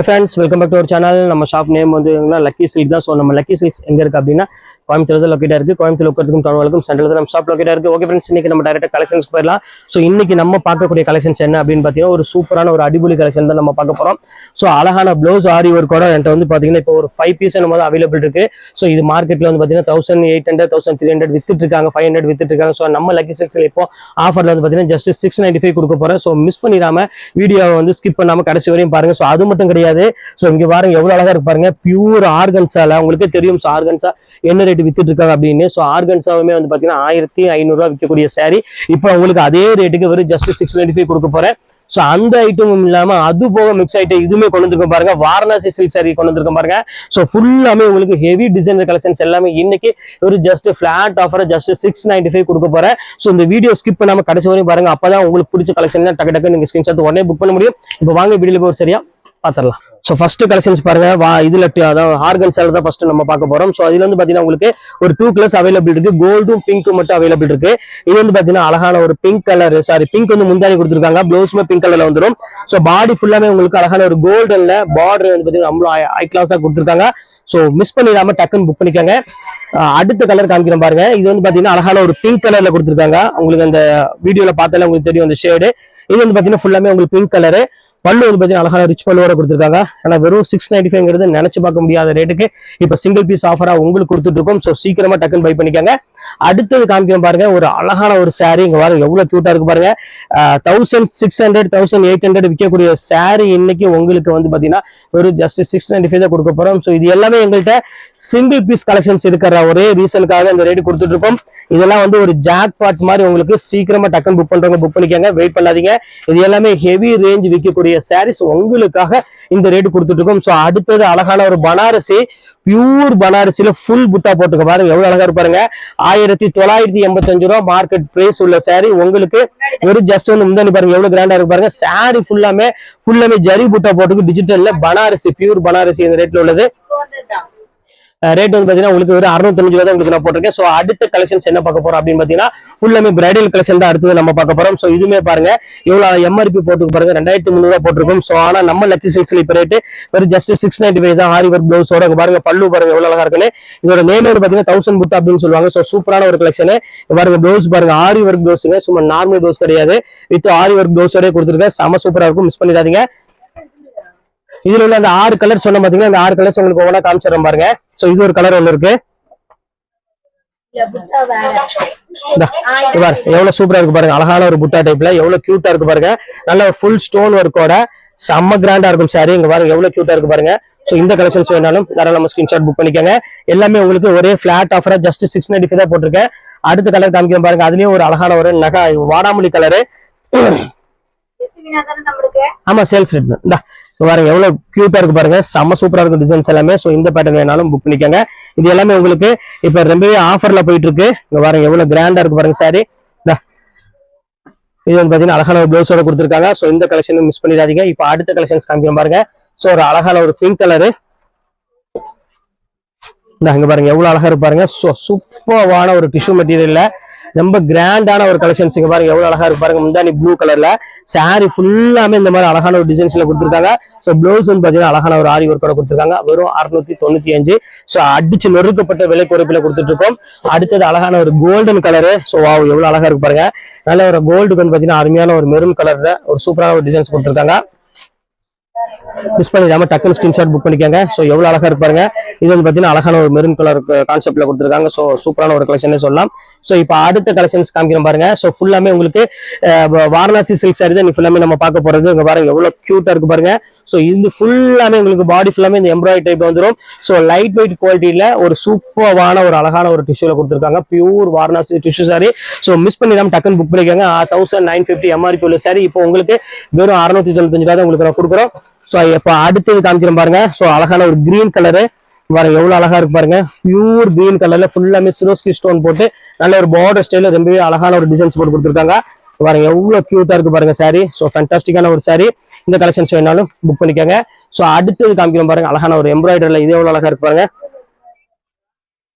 Hi friends welcome back to ஒரு channel நம்ம shop name வந்து லக்கி சில்க் தான். ஸோ நம்ம லக்கி சில்க்ஸ் எங்க இருக்கு அப்படின்னா கோயம்புத்தூர் தான் லொக்கேட்டாக இருக்கு. கோயம்புத்தூர் லொக்கத்துக்கும் டவுனுக்கும் சென்ட்ரல் தான் நம்ம ஷாப் லொக்கேட்டாக இருக்கு. ஓகே ஃப்ரெண்ட்ஸ் இன்னைக்கு நம்ம டேரக்ட் கலெக்ஷன்ஸ் போயிடலாம். ஸோ இன்னைக்கு நம்ம பார்க்கக்கூடிய கலெக்ஷன்ஸ் என்ன அப்படின்னு பார்த்தீங்கன்னா ஒரு சூப்பரான ஒரு அடிபொலி கலெக்ஷன் தான் நம்ம பார்க்க போகிறோம் ஸோ அழகான ப்ளவுஸ் ஆரி ஒர்க்கோட என்கிட்ட வந்து பார்த்தீங்கன்னா இப்போ ஒரு ஃபைவ் பீஸ் நம்ம அவைலபிள் இருக்கு. ஸோ இது மார்க்கெட்ல வந்து பார்த்தீங்கன்னா thousand eight hundred thousand three hundred வித்துட்டு இருக்காங்க. ஃபைவ் ஹண்ட்ரட் வித்துட்டு இருக்காங்க. ஸோ நம்ம லக்கி சில்க்ஸில் இப்போ ஆஃபர்ல வந்து பார்த்தீங்கன்னா ஜஸ்ட் சிக்ஸ் நைன்ட்டி ஃபைவ் கொடுக்க போகிறேன் ஸோ மிஸ் பண்ணிடாம வீடியோவை வந்து ஸ்கிப் பண்ணாம கடைசி வரையும் பாருங்க. ஸோ அது மட்டும் கிடையாது. ஸோ இங்க பாருங்க எவ்வளவு அழகா இருப்பாருங்க பியூர் ஆர்கன்ஸால உங்களுக்கே தெரியும். ஸோ ஆர்கன்ஸா என்ன ரேட் வித்துட்டு இருக்காங்க அப்படின்னு. ஸோ ஆர்கன்ஸாவுமே வந்து பாத்தீங்கன்னா ஆயிரத்தி ஐநூறுரூவா விற்கக்கூடிய saree. இப்போ உங்களுக்கு அதே ரேட்டுக்கு வெறும் ஜஸ்ட் சிக்ஸ் டுவெண்ட்டி ஃபைவ் கொடுக்க போறேன். ஸோ அந்த ஐட்டமும் இல்லாமல் அது போக மிக்ஸ் ஐட்டம் இதுவுமே கொண்டு வந்திருக்கோம் பாருங்க. வாரணாசி சில்க் சாரி கொண்டு வந்திருக்கோம் பாருங்க. ஸோ ஃபுல்லாமே உங்களுக்கு ஹெவி டிசைனர் கலெக்ஷன்ஸ் எல்லாமே இன்னைக்கு ஒரு just flat offer just six ninety five கொடுக்க போறேன். ஸோ இந்த வீடியோ ஸ்கிப் பண்ணாமல் கடைசி வரையும் பாருங்க. அப்பதான் உங்களுக்கு பிடிச்ச கலெக்ஷன் டக்கு டக்கு நீங்க ஸ்கிரீன்ஷாட் உடனே புக் பண்ண முடியும். இப்போ வாங்க வீடியோ போய் சரியா? பாத்திரலாம். ஸோ ஃபர்ஸ்ட் கலெக்ஷன்ஸ் பாருங்க. வா இதுல அதாவது ஆர்கன் சேலர் தான் ஃபர்ஸ்ட் நம்ம பார்க்க போறோம். ஸோ அதுல வந்து பாத்தீங்கன்னா உங்களுக்கு ஒரு டூ கலர்ஸ் அவைலபிள் இருக்கு. கோல்டும் பிங்க்கும் மட்டும் அவைலபிள் இருக்கு. இது வந்து பாத்தீங்கன்னா அழகான ஒரு பிங்க் கலர் சாரி பிங்க் வந்து முந்தானி கொடுத்துருக்காங்க. ப்ளவுஸுமே பிங்க் கலர்ல வந்துடும் ஸோ பாடி ஃபுல்லாமே உங்களுக்கு அழகான ஒரு கோல்டன்ல பார்டர் வந்து பாத்தீங்கன்னா நம்மளும் ஹை கிளாஸா கொடுத்துருக்காங்க. ஸோ மிஸ் பண்ணிடாம டக்குன்னு புக் பண்ணிக்கோங்க. அடுத்த கலர் காமிக்கிறோம் பாருங்க. இது வந்து பாத்தீங்கன்னா அழகான ஒரு பிங்க் கலர்ல கொடுத்துருக்காங்க. உங்களுக்கு அந்த வீடியோல பார்த்தாலே உங்களுக்கு தெரியும் அந்த ஷேடு இது வந்து பாத்தீங்கன்னா ஃபுல்லாமே உங்களுக்கு பிங்க் கலரு பல்லு வந்து பார்த்தீங்கன்னா அழகான ரிச் பல்லுவோட கொடுத்துருக்காங்க. ஆனால் வெறும் சிக்ஸ் நைன்டி ஃபைவ்ங்கிறது நினச்சி பார்க்க முடியாத ரேட்டுக்கு இப்போ சிங்கிள் பீஸ் ஆஃபராக உங்களுக்கு கொடுத்துட்டு இருக்கோம் ஸோ சீக்கிரமா டக்குன்னு பை பண்ணிக்காங்க. அடுத்தது காமிக்கணும் பாருங்க ஒரு அழகான ஒரு சாரீ இங்கே பாருங்க எவ்வளவு கியூட்டா இருக்கு பாருங்க. Thousand six hundred thousand eight hundred விற்கக்கூடிய சாரீ இன்னைக்கு உங்களுக்கு வந்து பார்த்தீங்கன்னா ஒரு ஜஸ்ட் சிக்ஸ் நைன்டி ஃபைவ் தான் கொடுக்க போகிறோம் ஸோ இது எல்லாமே எங்கள்கிட்ட சிங்கிள் பீஸ் கலெக்ஷன்ஸ் இருக்கிற ஒரே ரீசனுக்காக இந்த ரேட் கொடுத்துட்டு இருக்கோம் இதெல்லாம் வந்து ஒரு ஜாக் பாட் மாதிரி உங்களுக்கு சீக்கிரமா டக்குன்னு புக் பண்ணுறவங்க புக் பண்ணிக்கோங்க. வெயிட் பண்ணாதீங்க. இது எல்லாமே ஹெவி ரேஞ்ச் விற்கக்கூடிய சாரீஸ் உங்களுக்காக இந்த ரேட் கொடுத்துட்டு இருக்கோம் ஸோ அடுத்தது அழகான ஒரு பனாரசி பியூர் பனாரசில ஃபுல் புட்டா போட்டுக்க பாருங்க. எவ்வளவு அழகா இருப்பாருங்க ஆயிரத்தி தொள்ளாயிரத்தி எண்பத்தஞ்சு ரூபா மார்க்கெட் பிரைஸ் உள்ள சாரி உங்களுக்கு வெறும் ஜஸ்ட் வந்து முந்தானி பாருங்க. எவ்வளவு கிராண்டா இருக்கு பாருங்க. ஃபுல்லாமே ஃபுல்லாமே ஜரி புட்டா போட்டுக்கு டிஜிட்டல்ல பனாரசி பியூர் பனாரசி இந்த ரேட்ல உள்ளது. ரேட் வந்து பாத்தீங்கன்னா உங்களுக்கு ஒரு அறுநூத்தஞ்சு ரூபா உங்களுக்கு நான் போட்டிருக்கேன். ஸோ அடுத்த கலெக்ஷன்ஸ் என்ன பார்க்க போறோம் அப்படின்னு பாத்தீங்கன்னா ஃபுல்லாமே பிரைடல் கலெக்ஷன் தான் அடுத்தது நம்ம பார்க்க போறோம். ஸோ இதுமே பாருங்க இவ்வளவு எம்ஆர்பி போட்டு பாருங்க. ரெண்டாயிரத்தி முந்நூறுபா போட்டிருக்கும். ஸோ ஆனா நம்ம லக்கி சில்ஸ்ல இப்போ ரேட்டு ஒரு ஜஸ்ட் சிக்ஸ் நைன்டி ஃபைவ் தான். ஆரி ஒர்க் பிளவுஸோட பாருங்க பல்லு பாருங்க எவ்வளவு அழகா இருக்குன்னு. இதோட நேம் வந்து பாத்தீங்கன்னா தௌசண்ட் புட் அப்படின்னு சொல்லுவாங்க. ஸோ சூப்பரான ஒரு கலெக்ஷன் பாருங்க பிளவுஸ் பாருங்க ஆரி ஒர்க் பிளவுஸுங்க சும்மா நார்மல் பிளவுஸ் கிடையாது. வித் ஆரி ஒர்க் பிளவுஸோட கொடுத்துருக்கேன். செம சூப்பரா இருக்கும். மிஸ் பண்ணிடாதீங்க. இதுல உள்ள அந்த ஆறு கலர் சொன்ன பாத்தீங்கன்னா அந்த ஆறு கலர்ஸ் உங்களுக்கு ஒவ்வொன்றா காமிச்சிடறேன் பாருங்க. சோ இது ஒரு கலர் ஒன்று இருக்கு. எவ்வளவு சூப்பரா இருக்கு பாருங்க. அழகான ஒரு புட்டா டைப்ல எவ்வளவு கியூட்டா இருக்கு பாருங்க. நல்ல ஃபுல் ஸ்டோன் ஒர்க்கோட செம்ம கிராண்டா இருக்கும் சாரி இங்க பாருங்க எவ்வளவு கியூட்டா இருக்கு பாருங்க. சோ இந்த கலெக்ஷன்ஸ் வேணாலும் தாராளமா ஸ்கிரீன்ஷாட் புக் பண்ணிக்கோங்க. எல்லாமே உங்களுக்கு ஒரே பிளாட் ஆஃபரா ஜஸ்ட் சிக்ஸ் நைன்டி தான் போட்டிருக்கேன். அடுத்த கலர் காமிக்கிறேன் பாருங்க. அதுலயும் ஒரு அழகான ஒரு நகை வாடாமல்லி கலரு ஆமா சேல்ஸ் ரேட் தான். பாருங்க எவ்வளவு கியூட்டா இருக்கு பாருங்க. செம்ம சூப்பரா இருக்கு டிசைன்ஸ் எல்லாமே. சோ இந்த பேட்டர்ன் வேணாலும் புக் பண்ணிக்கோங்க. இது எல்லாமே உங்களுக்கு இப்ப ரொம்பவே ஆஃபர்ல போயிட்டு இருக்கு இங்க பாருங்க எவ்வளவு கிராண்டா இருக்கு பாருங்க சாரி இது வந்து பாத்தீங்கன்னா அழகான ஒரு பிளவுஸோட கொடுத்துருக்காங்க. சோ இந்த கலெக்ஷன் மிஸ் பண்ணிடாதீங்க. இப்ப அடுத்த கலெக்ஷன்ஸ் காமிக்கிறோம் பாருங்க. சோ ஒரு அழகான ஒரு பிங்க் கலரு இங்க பாருங்க எவ்வளவு அழகா இருப்பாருங்க சூப்பர்வான ஒரு டிஷ்யூ மெட்டீரியல்ல ரொம்ப கிராண்டான ஒரு கலெக்ஷன்ஸ் இங்க பாருங்க. எவ்வளவு அழகா இருக்கு பாருங்க. முந்தானி ப்ளூ கலர்ல சாரி ஃபுல்லாமே இந்த மாதிரி அழகான ஒரு டிசைன்ஸ்ல கொடுத்துருக்காங்க. ஸோ ப்ளவுஸ் வந்து பாத்தீங்கன்னா அழகான ஒரு ஆரி ஒர்க்கோட கொடுத்துருக்காங்க. வெறும் அறுநூத்தி தொண்ணூத்தி அஞ்சு. ஸோ அடிச்சு நொறுக்கப்பட்ட விலை குறைப்புல கொடுத்துட்டு இருக்கோம் அடுத்தது அழகான ஒரு கோல்டன் கலரு ஸோ வாவ் எவ்வளவு அழகா இருக்கு பாருங்க. நல்ல ஒரு கோல்டுக்கு வந்து பாத்தீங்கன்னா அருமையான ஒரு மெரூன் கலர்ல ஒரு சூப்பரான ஒரு டிசைன்ஸ் கொடுத்துருக்காங்க. மிஸ் பண்ணிடாம டக்குனு ஸ்கிரீன்ஷாட் புக் பண்ணிக்கோங்க. ஸோ எவ்வளவு அழகா இருப்பாருங்க இது வந்து பாத்தீங்கன்னா அழகான ஒரு மெரூன் கலர் கான்செப்ட்ல கொடுத்துருக்காங்க. ஸோ சூப்பரான ஒரு கலெக்ஷனே சொல்லலாம். ஸோ இப்போ அடுத்த கலெக்ஷன்ஸ் காமிக்கிறோம் பாருங்க. ஸோ ஃபுல்லாமே உங்களுக்கு வாரணாசி சில்க் சாரி தான் ஃபுல்லாமே நம்ம பார்க்க போறது. இங்க பாருங்க எவ்வளவு கியூட்டா இருக்கு பாருங்க. ஸோ இது ஃபுல்லாமே உங்களுக்கு பாடி ஃபுல்லாமே இந்த எம்ப்ராய்டரி டைப் வந்துடும் ஸோ லைட் வெயிட் குவாலிட்டியில ஒரு சூப்பரான ஒரு அழகான ஒரு டிஷ்யூல கொடுத்துருக்காங்க. Pure Varanasi tissue sari so miss பண்ணிடாம டக்குன்னு புக் பண்ணிக்கோங்க. தௌசண்ட் நைன் ஃபிஃப்டி எம்ஆர்பி உள்ள சாரி இப்போ உங்களுக்கு வெறும் அறுநூத்தி தொண்ணூத்தஞ்சு ரூபா தான் உங்களுக்கு நான் கொடுக்குறோம். ஸோ இப்போ அடுத்தது காமிக்கிறேன் பாருங்க. ஸோ அழகான ஒரு கிரீன் கலரு பாருங்க எவ்வளவு அழகா இருக்கு பாருங்க. பியூர் கிரீன் கலர்ல ஃபுல்லாமே சிரோஸ்கி ஸ்டோன் போட்டு நல்ல ஒரு பார்டர் ஸ்டைல ரொம்பவே அழகான ஒரு டிசைன்ஸ் போட்டு கொடுத்துருக்காங்க. பாருங்க எவ்வளவு கியூட்டா இருக்கு பாருங்க சாரி ஸோ ஃபேன்டாஸ்டிக்கான ஒரு சாரி இந்த கலெக்ஷன்ஸ் வேணாலும் புக் பண்ணிக்கோங்க. ஸோ அடுத்தது காமிக்கிறோம் பாருங்க அழகான ஒரு எம்ப்ராய்டரில் இது எவ்வளவு அழகா இருக்கு பாருங்க.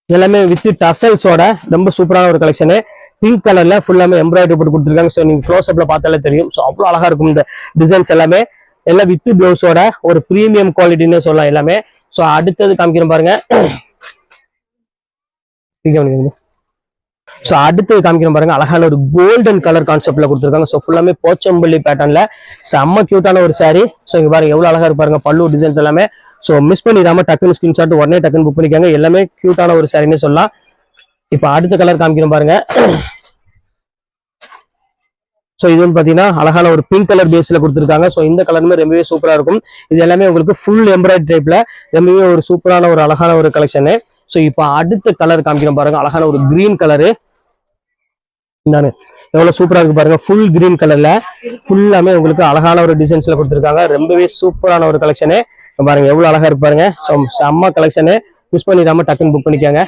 எல்லாமே வித் டசல்ஸோட ரொம்ப சூப்பரான ஒரு கலெக்ஷனு பிங்க் கலர்ல ஃபுல்லாமே எம்ப்ராய்டரி போட்டு கொடுத்துருக்காங்க. ஸோ நீங்க க்ளோஸ் அப்ல பார்த்தாலே தெரியும். ஸோ அவ்வளோ அழகா இருக்கும் இந்த டிசைன்ஸ் எல்லாமே. எல்லாம் வித் பிளவுஸோட ஒரு ப்ரீமியம் குவாலிட்டின்னு சொல்லலாம் எல்லாமே. ஸோ அடுத்தது காமிக்கிறேன் பாருங்க. ஸோ அடுத்தது காமிக்கிறோம் பாருங்க. அழகான ஒரு கோல்டன் கலர் கான்செப்ட்ல கொடுத்துருக்காங்க. ஸோ ஃபுல்லாமே போச்சம்பள்ளி பேட்டர்ன்ல செம்ம கியூட்டான ஒரு சாரி ஸோ இங்க பாருங்க எவ்வளவு அழகா இருப்பாருங்க பல்லு டிசைன்ஸ் எல்லாமே. ஸோ மிஸ் பண்ணிடாம டக்குன்னு ஸ்கிரீன்ஷாட் உடனே டக்குன்னு புக் பண்ணிக்காங்க. எல்லாமே கியூட்டான ஒரு சாரின்னு சொல்லலாம். இப்போ அடுத்த கலர் காமிக்கிறோம் பாருங்க. ஸோ இது வந்து பார்த்தீங்கன்னா அழகான ஒரு பிங்க் கலர் பேஸில் கொடுத்துருக்காங்க. ஸோ இந்த கலருமே ரொம்பவே சூப்பராக இருக்கும். இது எல்லாமே உங்களுக்கு ஃபுல் எம்ப்ராய்டரி டைப்ல ரொம்பவே ஒரு சூப்பரான ஒரு அழகான ஒரு கலெக்ஷனு ஸோ இப்போ அடுத்த கலர் காமிக்கிறோம் பாருங்க. அழகான ஒரு கிரீன் கலரு இந்தானு. எவ்வளவு சூப்பரா இருக்கு பாருங்க. ஃபுல் கிரீன் கலர்ல ஃபுல்லாமே உங்களுக்கு அழகான ஒரு டிசைன்ஸ்ல கொடுத்துருக்காங்க. ரொம்பவே சூப்பரான ஒரு கலெக்ஷனு பாருங்க எவ்வளவு அழகா இருப்பாருங்க ஸோ செம்ம கலெக்ஷனு மிஸ் பண்ணிடாம டக்குன்னு புக் பண்ணிக்கோங்க.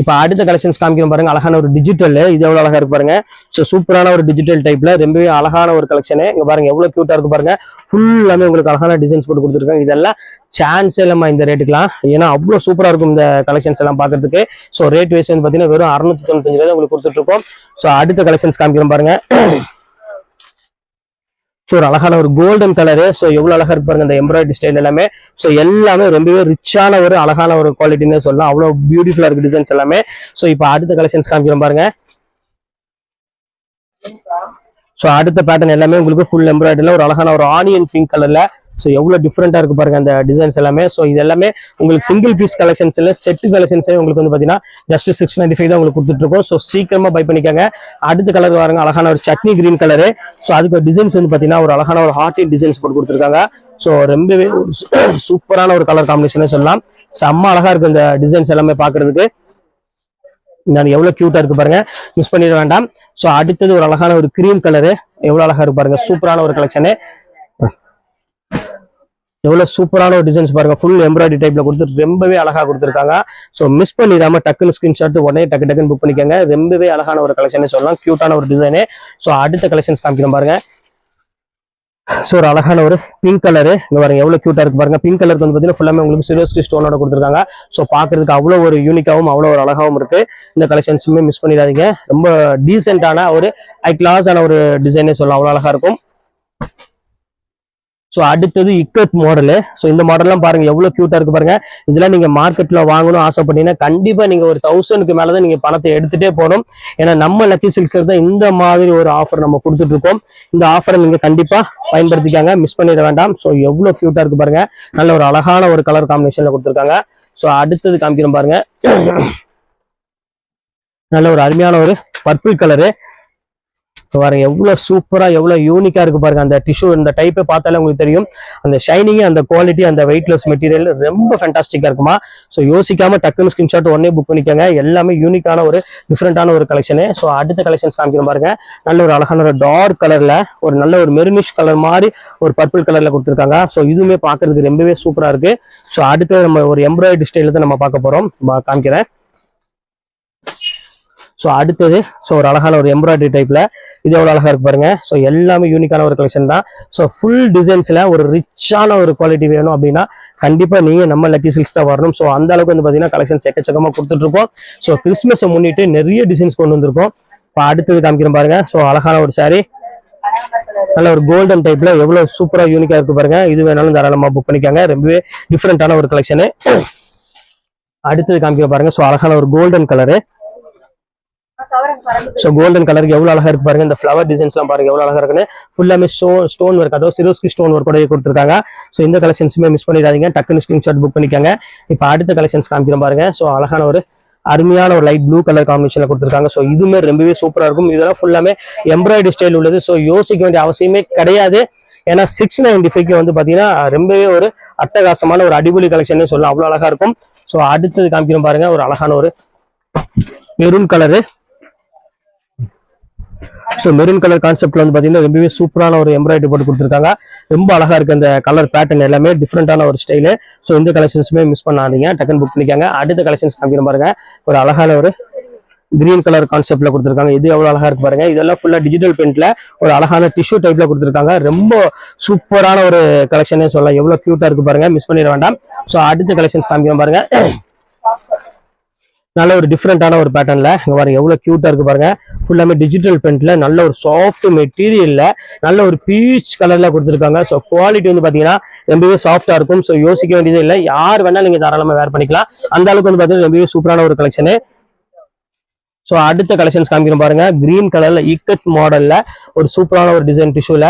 இப்போ அடுத்த கலெக்ஷன்ஸ் காமிக்கிறோம் பாருங்க. அழகான ஒரு டிஜிட்டல் இது எவ்வளவு அழகா இருக்கு பாருங்க. ஸோ சூப்பரான ஒரு டிஜிட்டல் டைப்ல ரொம்பவே அழகான ஒரு கலெக்ஷனு இங்க பாருங்க எவ்வளவு கியூட்டா இருக்கு பாருங்க. ஃபுல்லாமே உங்களுக்கு அழகான டிசைன்ஸ் போட்டு கொடுத்துருக்காங்க. இதெல்லாம் சான்ஸ் இல்லாம இந்த ரேட்டுக்குலாம் ஏன்னா அவ்வளவு சூப்பரா இருக்கும் இந்த கலெக்ஷன்ஸ் எல்லாம் பாக்குறதுக்கு ஸோ ரேட் வைஸ் வந்து பாத்தீங்கன்னா வெறும் அறுநூத்தி தொண்ணூத்தஞ்சு ரூபாய் உங்களுக்கு கொடுத்துட்டு இருக்கோம். ஸோ அடுத்த கலெக்ஷன்ஸ் காமிக்கிறோம் பாருங்க. ஸோ ஒரு அழகான ஒரு கோல்டன் கலரு ஸோ எவ்வளோ அழகாக இருப்பாருங்க இந்த எம்ப்ராய்டரி ஸ்டைல் எல்லாமே. ஸோ எல்லாமே ரொம்பவே ரிச்சான ஒரு அழகான ஒரு குவாலிட்டின்னு சொல்லலாம். அவ்வளோ பியூட்டிஃபுல்லாக இருக்கு டிசைன்ஸ் எல்லாமே. ஸோ இப்போ அடுத்த கலெக்ஷன்ஸ் காமிக்கிறோம் பாருங்க. ஸோ அடுத்த பேட்டர்ன் எல்லாமே உங்களுக்கு ஃபுல் எம்ப்ராய்டரியில் ஒரு அழகான ஒரு ஆனியன் பிங்க் கலரில் ஸோ எவ்வளோ டிஃப்ரெண்ட்டாக இருக்கு பாருங்க அந்த டிசைன்ஸ் எல்லாமே. ஸோ இது எல்லாமே உங்களுக்கு சிங்கிள் பீஸ் கலெக்ஷன்ஸ் இல்லை செட்டு கலெக்ஷன்ஸே உங்களுக்கு வந்து பார்த்தீங்கன்னா ஜஸ்ட் சிக்ஸ் நைன்டி ஃபைவ் தான் உங்களுக்கு கொடுத்துட்டு இருக்கோம் ஸோ சீக்கிரமாக பை பண்ணிக்கோங்க. அடுத்த கலர் பாருங்க அழகான ஒரு சட்னி கிரீன் கலரு ஸோ அதுக்கு டிசைன்ஸ் வந்து பார்த்தீங்கன்னா ஒரு அழகான ஒரு ஹார்ட்டி டிசைன்ஸ் போட்டு கொடுத்துருக்காங்க. ஸோ ரொம்பவே ஒரு சூப்பரான ஒரு கலர் காம்பினேஷனே சொல்லலாம். செம்ம அழகாக இருக்குது இந்த டிசைன்ஸ் எல்லாமே பார்க்கறதுக்கு நான் எவ்வளோ க்யூட்டாக இருக்கு பாருங்க. மிஸ் பண்ணிட வேண்டாம். ஸோ அடுத்தது ஒரு அழகான ஒரு கிரீம் கலரு எவ்வளோ அழகாக இருக்கு பாருங்க. சூப்பரான ஒரு கலெக்ஷனு எவ்வளோ சூப்பரான ஒரு டிசைன்ஸ் பாருங்க. ஃபுல் எம்ப்ராய்டரி டைப்ல கொடுத்து ரொம்பவே அழகாக கொடுத்துருக்காங்க. ஸோ மிஸ் பண்ணிடாம டக்குன்னு ஸ்கிரீன்ஷாட் உடனே டக்கு டக்குன்னு புக் பண்ணிக்கோங்க. ரொம்பவே அழகான ஒரு கலெக்ஷனே சொல்லலாம். க்யூட்டான ஒரு டிசைனு ஸோ அடுத்த கலெக்ஷன்ஸ் காமிக்கிறோம் பாருங்க. ஸோ ஒரு அழகான ஒரு பிங்க் கலரு இங்கே பாருங்க எவ்வளோ க்யூட்டாக இருக்கு பாருங்க. பிங்க் கலருக்கு வந்து பார்த்தீங்கன்னா ஃபுல்லாமே உங்களுக்கு சிரோஸ்டி ஸ்டோனோட கொடுத்துருக்காங்க. ஸோ பார்க்கறதுக்கு அவ்வளோ ஒரு யூனிக்காகவும் அவ்வளோ ஒரு அழகாவும் இருக்கு. இந்த கலெக்ஷன்ஸுமே மிஸ் பண்ணிடாதீங்க. ரொம்ப டீசென்டான ஒரு ஹை கிளாஸான ஒரு டிசைனே சொல்லலாம். அவ்வளோ அழகா இருக்கும். ஸோ அடுத்தது இக்கத் மாடலு ஸோ இந்த மாடல்லாம் பாருங்க எவ்வளோ க்யூட்டாக இருக்கு பாருங்க. இதெல்லாம் நீங்கள் மார்க்கெட்டில் வாங்கணும் ஆசைப்பட்டீங்கன்னா கண்டிப்பாக நீங்கள் ஒரு தௌசண்ட்க்கு மேலதான் நீங்கள் பணத்தை எடுத்துகிட்டே போகணும். ஏன்னா நம்ம லக்கி சில்க்ஸர் தான் இந்த மாதிரி ஒரு ஆஃபர் நம்ம கொடுத்துட்டு இருக்கோம். இந்த ஆஃபரை நீங்கள் கண்டிப்பாக பயன்படுத்திக்காங்க மிஸ் பண்ணிட வேண்டாம். ஸோ எவ்வளோ க்யூட்டாக இருக்கு பாருங்க. நல்ல ஒரு அழகான ஒரு கலர் காம்பினேஷனில் கொடுத்துருக்காங்க. ஸோ அடுத்தது காமிக்கிறோம் பாருங்க. நல்ல ஒரு அருமையான ஒரு பர்பிள் கலரு பாருங்க எவ்வளவு சூப்பரா எவ்வளவு யூனிக்கா இருக்கு பாருங்க. அந்த டிஷ்யூ இந்த டைப்பை பார்த்தாலே உங்களுக்கு தெரியும். அந்த ஷைனிங் அந்த குவாலிட்டி அந்த வெயிட்லெஸ் மெட்டீரியல் ரொம்ப ஃபேண்டாஸ்டிக்கா இருக்குமா? ஸோ யோசிக்காம டக்குன்னு ஸ்கிரீன்ஷாட் உடனே புக் பண்ணிக்கோங்க. எல்லாமே யூனிக்கான ஒரு டிஃப்ரெண்டான ஒரு கலெக்ஷனு ஸோ அடுத்த கலெக்ஷன்ஸ் காமிக்கிறோம் பாருங்க. நல்ல ஒரு அழகான ஒரு டார்க் கலர்ல ஒரு நல்ல ஒரு மெருனிஷ் கலர் மாதிரி ஒரு பர்பிள் கலர்ல கொடுத்துருக்காங்க. ஸோ இதுவுமே பார்க்கிறதுக்கு ரொம்பவே சூப்பரா இருக்கு. ஸோ அடுத்து நம்ம ஒரு எம்ப்ராய்டரி ஸ்டைல தான் நம்ம பார்க்க போறோம். காமிக்கிறேன். ஸோ அடுத்தது ஸோ ஒரு அழகான ஒரு எம்ப்ராய்டரி டைப்பில் இது எவ்வளோ அழகாக இருக்கு பாருங்க. ஸோ எல்லாமே யூனிக்கான ஒரு கலெக்ஷன் தான். ஸோ ஃபுல் டிசைன்ஸில் ஒரு ரிச்சான ஒரு குவாலிட்டி வேணும் அப்படின்னா கண்டிப்பாக நீங்கள் நம்ம லக்கி சில்க்ஸ் தான் வரணும். ஸோ அந்த அளவுக்கு வந்து பார்த்தீங்கன்னா கலெக்ஷன் எக்கச்சக்கமா கொடுத்துட்ருக்கோம். ஸோ கிறிஸ்மஸை முன்னிட்டு நிறைய டிசைன்ஸ் கொண்டு வந்திருக்கோம். இப்போ அடுத்தது காமிக்கிறேன் பாருங்க. ஸோ அழகான ஒரு saree. நல்ல ஒரு கோல்டன் டைப்ல எவ்வளவு சூப்பரா யூனிக்கா இருக்கு பாருங்க. இது வேணாலும் தாராளமா புக் பண்ணிக்காங்க. ரொம்பவே டிஃப்ரெண்டான ஒரு கலெக்ஷனு அடுத்தது காமிக்கிற பாருங்க. ஸோ அழகான ஒரு கோல்டன் கலரு ஸோ கோல்டன் கலருக்கு எவ்வளவு அழகா இருக்கு பாருங்க. இந்த ஃப்ளவர் டிசைன்ஸ்லாம் பாருங்க எவ்வளவு அழகா இருக்குன்னு. ஃபுல்லாமே ஸ்டோன் ஸ்டோன் ஒர்க் அதாவது சிரோஸ்கி ஸ்டோன் ஒர்க் கூட கொடுத்துருக்காங்க. ஸோ இந்த கலெக்ஷன்ஸுமே மிஸ் பண்ணிடாதீங்க. டக்குன்னு ஸ்கிரீன்ஷாட் புக் பண்ணிக்காங்க. இப்போ அடுத்த கலெக்ஷன்ஸ் காமிக்கிறோம் பாருங்க. ஸோ அழகான ஒரு அருமையான ஒரு லைட் ப்ளூ கலர் காம்பினேஷன்ல கொடுத்துருக்காங்க. ஸோ இதுவுமே ரொம்பவே சூப்பரா இருக்கும். இதெல்லாம் ஃபுல்லாமே எம்ப்ராய்டரி ஸ்டைல் உள்ளது. ஸோ யோசிக்க வேண்டிய அவசியமே கிடையாது. ஏன்னா சிக்ஸ் நைன்டி ஃபைவ்க்கு வந்து பாத்தீங்கன்னா ரொம்பவே ஒரு அட்டகாசமான ஒரு அடிபொலி கலெக்ஷன் சொல்லலாம். அவ்வளவு அழகா இருக்கும். ஸோ அடுத்தது காமிக்கிறோம் பாருங்க. ஒரு அழகான ஒரு maroon colour so maroon colour கான்செப்ட்ல வந்து பார்த்தீங்கன்னா ரொம்பவே சூப்பரான ஒரு எம்ப்ராய்டரி போட்டு கொடுத்துருக்காங்க. ரொம்ப அழகா இருக்கு அந்த கலர் பேட்டர்ன் எல்லாமே டிஃப்ரெண்டான ஒரு ஸ்டைலு ஸோ இந்த கலெக்ஷன்ஸுமே மிஸ் பண்ணாதீங்க. டக்குன்னு புக் பண்ணிக்காங்க. அடுத்த கலெக்ஷன்ஸ் காமிக்கிற பாருங்க. ஒரு அழகான ஒரு கிரீன் கலர் கான்செப்ட்ல கொடுத்துருக்காங்க. இது எவ்வளவு அழகா இருக்கு பாருங்க. இதெல்லாம் ஃபுல்லா டிஜிட்டல் பிரிண்ட்ல ஒரு அழகான டிஷ்யூ டைப்ல கொடுத்துருக்காங்க. ரொம்ப சூப்பரான ஒரு கலெக்ஷனே சொல்லலாம். எவ்வளவு கியூட்டா இருக்கு பாருங்க. மிஸ் பண்ணிட வேண்டாம். ஸோ அடுத்த கலெக்ஷன்ஸ் காமிக்கிறோம் பாருங்க. நல்ல ஒரு டிஃப்ரெண்டான ஒரு பேட்டர்ன்ல இங்க பாருங்க எவ்வளவு கியூட்டா இருக்கு பாருங்க. ஃபுல்லாமே டிஜிட்டல் பிரிண்ட்ல நல்ல ஒரு சாஃப்ட் மெட்டீரியல்ல நல்ல ஒரு பீச் கலர்ல கொடுத்துருக்காங்க. ஸோ குவாலிட்டி வந்து பாத்தீங்கன்னா ரொம்பவே சாஃப்டா இருக்கும். ஸோ யோசிக்க வேண்டியது இல்லை. யார் வேணாலும் நீங்க தாராளமா வேர் பண்ணிக்கலாம். அந்த அளவுக்கு வந்து பாத்தீங்கன்னா ரொம்பவே சூப்பரான ஒரு கலெக்ஷனு ஸோ அடுத்த கலெக்ஷன்ஸ் காமிக்கிறோம் பாருங்க. கிரீன் கலர்ல இக்கட் மாடல்ல ஒரு சூப்பரான ஒரு டிசைன் டிஷ்யூல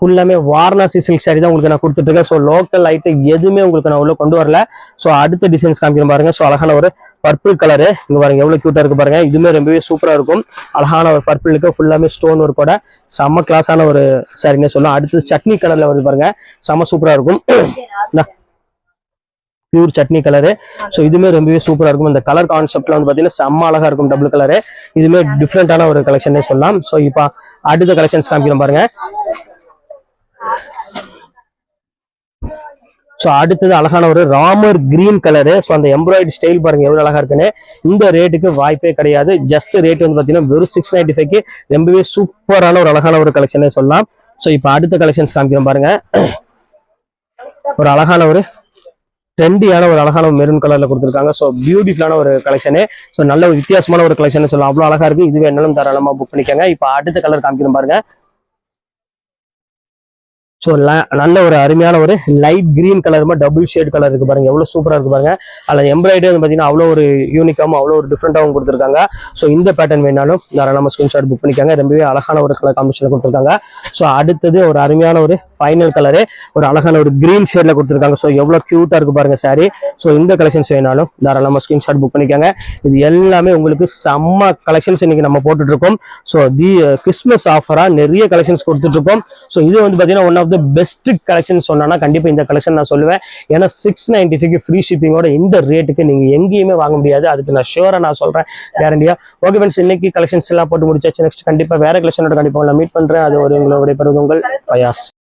ஃபுல்லாமே வாரணாசி சில்க் சாரி தான் உங்களுக்கு நான் கொடுத்துட்டு இருக்கேன். ஸோ லோக்கல் ஐட்டம் எதுவுமே உங்களுக்கு நான் உள்ள கொண்டு வரல. ஸோ அடுத்த டிசைன்ஸ் காமிக்கிறோம் பாருங்க. ஸோ அழகான ஒரு பர்பிள் கலரு. இங்க பாருங்க எவ்வளவு கியூட்டா இருக்கு பாருங்க. இதுவுமே ரொம்பவே சூப்பரா இருக்கும். அழகான ஒரு பர்பிளுக்கு ஃபுல்லாமே ஸ்டோன் ஒர்க்கோட செம்ம கிளாஸான ஒரு சாரின்னு சொல்லலாம். அடுத்தது சட்னி கலர்ல வருது பாருங்க. செம்ம சூப்பரா இருக்கும். Pure chutney colour. ஸோ இதுவுமே ரொம்பவே சூப்பராக இருக்கும். இந்த கலர் கான்செப்ட்ல வந்து பார்த்தீங்கன்னா செம்ம அழகா இருக்கும் டபுள் கலரு இதுவுமே டிஃப்ரெண்டான ஒரு கலெக்ஷனே சொல்லலாம். ஸோ இப்போ அடுத்த கலெக்ஷன்ஸ் காமிக்கிறோம் பாருங்க. ஸோ அடுத்தது அழகான ஒரு ராமர் கிரீன் கலரு ஸோ அந்த எம்ப்ராய்டு ஸ்டைல் பாருங்க எவ்வளோ அழகா இருக்குன்னு. இந்த ரேட்டுக்கு வாய்ப்பே கிடையாது. ஜஸ்ட் ரேட் வந்து பாத்தீங்கன்னா வெறும் சிக்ஸ் நைன்டி ஃபைவ்க்கு ரொம்பவே சூப்பரான ஒரு அழகான ஒரு கலெக்ஷனே சொல்லலாம். ஸோ இப்போ அடுத்த கலெக்ஷன்ஸ் காமிக்கிறோம் பாருங்க. ஒரு அழகான ஒரு ட்ரெண்டியான ஒரு அழகான மெரூன் கலர்ல கொடுத்துருக்காங்க. ஸோ பியூட்டிஃபுல்லான ஒரு கலெக்ஷனு ஸோ நல்ல ஒரு வித்தியாசமான ஒரு கலெக்ஷன் சொல்லலாம். அவ்வளோ அழகா இருக்கு. இதுவே வேணாலும் தாராளமாக புக் பண்ணிக்கோங்க. இப்போ அடுத்த கலர் காமிக்கிறோம் பாருங்க. ஸோ நல்ல ஒரு அருமையான ஒரு லைட் கிரீன் கலருமா டபுள் ஷேட் கலர் இருக்கு பாருங்க. எவ்வளோ சூப்பராக இருக்கு பாருங்க. அதில் எம்ப்ராய்டரி வந்து பார்த்தீங்கன்னா அவ்வளோ ஒரு யூனிக்காகவும் அவ்வளோ ஒரு டிஃப்ரெண்டாகவும் கொடுத்துருக்காங்க. ஸோ இந்த பேட்டர்ன் வேணாலும் தாராளமாக ஸ்கிரீன்ஷாட் புக் பண்ணிக்காங்க. ரொம்பவே அழகான ஒரு கலர் காம்பினேஷன் கொடுத்துருக்காங்க. ஸோ அடுத்தது ஒரு அருமையான ஒரு ஃபைனல் கலரு ஒரு அழகான ஒரு கிரீன் ஷேட்ல கொடுத்துருக்காங்க. ஸோ எவ்வளோ க்யூட்டாக இருக்கு பாருங்க சாரி ஸோ இந்த கலெக்ஷன்ஸ் வேணாலும் தாராளமாக ஸ்கிரீன்ஷாட் புக் பண்ணிக்காங்க. இது எல்லாமே உங்களுக்கு செம்ம கலெக்ஷன்ஸ் இன்னைக்கு நம்ம போட்டுட்ருக்கோம் ஸோ தி கிறிஸ்மஸ் uh, ஆஃபராக நிறைய கலெக்ஷன்ஸ் கொடுத்துட்ருக்கோம் ஸோ இது வந்து பார்த்தீங்கன்னா one of the best collection சொன்னா கண்டிப்பா இந்த கலெக்ஷன் நான் சொல்லுவேன். ஏன்னா சிக்ஸ் நைன்டி ஃப்ரீ ஷிப்பிங்கோட இந்த ரேட்டுக்கு நீங்க எங்கேயுமே வாங்க முடியாது. அதுக்கு நான் ஷூரா நான் சொல்றேன். கேரண்டியா ஓகே ஃப்ரெண்ட்ஸ் இன்னைக்கு கலெக்ஷன்ஸ் எல்லாம் போட்டு முடிச்சாச்சு. நெக்ஸ்ட் கண்டிப்பா வேற கலெக்ஷனோட கண்டிப்பா மீட் பண்றேன். அது ஒரு உங்களுடைய பெறுவது உங்கள் பயாஸ்